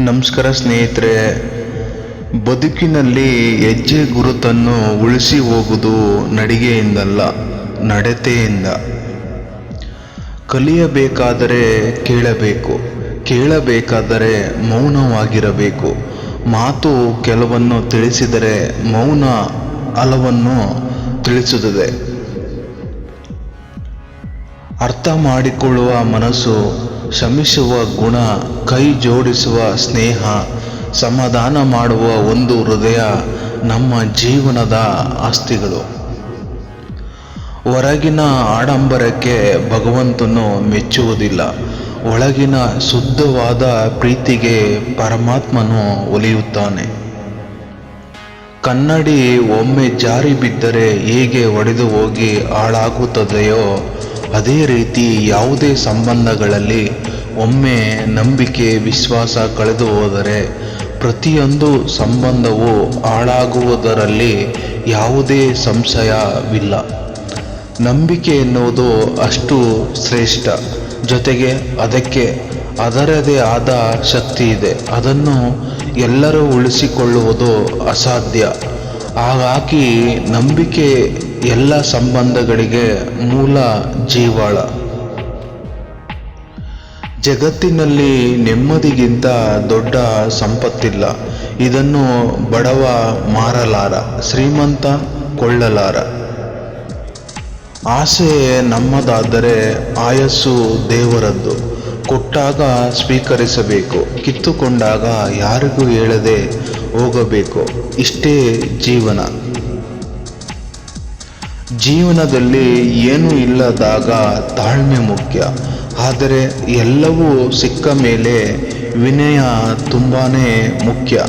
ನಮಸ್ಕಾರ ಸ್ನೇಹಿತರೆ, ಬದುಕಿನಲ್ಲಿ ಹೆಜ್ಜೆ ಗುರುತನ್ನು ಉಳಿಸಿ ಹೋಗುವುದು ನಡಿಗೆಯಿಂದಲ್ಲ, ನಡತೆಯಿಂದ. ಕಲಿಯಬೇಕಾದರೆ ಕೇಳಬೇಕು, ಕೇಳಬೇಕಾದರೆ ಮೌನವಾಗಿರಬೇಕು. ಮಾತು ಕೆಲವನ್ನು ತಿಳಿಸಿದರೆ ಮೌನ ಹಲವನ್ನು ತಿಳಿಸುತ್ತದೆ. ಅರ್ಥ ಮಾಡಿಕೊಳ್ಳುವ ಮನಸ್ಸು ಶ್ರಮಿಸುವ ಗುಣ, ಕೈ ಜೋಡಿಸುವ ಸ್ನೇಹ, ಸಮಾಧಾನ ಮಾಡುವ ಒಂದು ಹೃದಯ ನಮ್ಮ ಜೀವನದ ಆಸ್ತಿಗಳು. ಹೊರಗಿನ ಆಡಂಬರಕ್ಕೆ ಭಗವಂತನು ಮೆಚ್ಚುವುದಿಲ್ಲ. ಒಳಗಿನ ಶುದ್ಧವಾದ ಪ್ರೀತಿಗೆ ಪರಮಾತ್ಮನು ಒಲಿಯುತ್ತಾನೆ. ಕನ್ನಡಿ ಒಮ್ಮೆ ಜಾರಿ ಬಿದ್ದರೆ ಹೇಗೆ ಒಡೆದು ಹೋಗಿ ಹಾಳಾಗುತ್ತದೆಯೋ ಅದೇ ರೀತಿ ಯಾವುದೇ ಸಂಬಂಧಗಳಲ್ಲಿ ಒಮ್ಮೆ ನಂಬಿಕೆ, ವಿಶ್ವಾಸ ಕಳೆದು ಹೋದರೆ ಪ್ರತಿಯೊಂದು ಸಂಬಂಧವು ಹಾಳಾಗುವುದರಲ್ಲಿ ಯಾವುದೇ ಸಂಶಯವಿಲ್ಲ. ನಂಬಿಕೆ ಎನ್ನುವುದು ಅಷ್ಟು ಶ್ರೇಷ್ಠ. ಜೊತೆಗೆ ಅದಕ್ಕೆ ಅದರದೇ ಆದ ಶಕ್ತಿ ಇದೆ. ಅದನ್ನು ಎಲ್ಲರೂ ಉಳಿಸಿಕೊಳ್ಳುವುದು ಅಸಾಧ್ಯ. ಹಾಗಾಗಿ ನಂಬಿಕೆ ಎಲ್ಲ ಸಂಬಂಧಗಳಿಗೆ ಮೂಲ ಜೀವಾಳ. ಜಗತ್ತಿನಲ್ಲಿ ನೆಮ್ಮದಿಗಿಂತ ದೊಡ್ಡ ಸಂಪತ್ತಿಲ್ಲ. ಇದನ್ನು ಬಡವ ಮಾರಲಾರ, ಶ್ರೀಮಂತ ಕೊಳ್ಳಲಾರ. ಆಸೆ ನಮ್ಮದಾದರೆ ಆಯಸ್ಸು ದೇವರದ್ದು. ಕೊಟ್ಟಾಗ ಸ್ವೀಕರಿಸಬೇಕು. ಕಿತ್ತುಕೊಂಡಾಗ ಯಾರಿಗೂ ಹೇಳದೆ ಹೋಗಬೇಕು. ಇಷ್ಟೇ ಜೀವನ. ಜೀವನದಲ್ಲಿ ಏನೂ ಇಲ್ಲದಾಗ ತಾಳ್ಮೆ ಮುಖ್ಯ. ಆದರೆ ಎಲ್ಲವೂ ಸಿಕ್ಕ ಮೇಲೆ ವಿನಯ ತುಂಬಾ ಮುಖ್ಯ.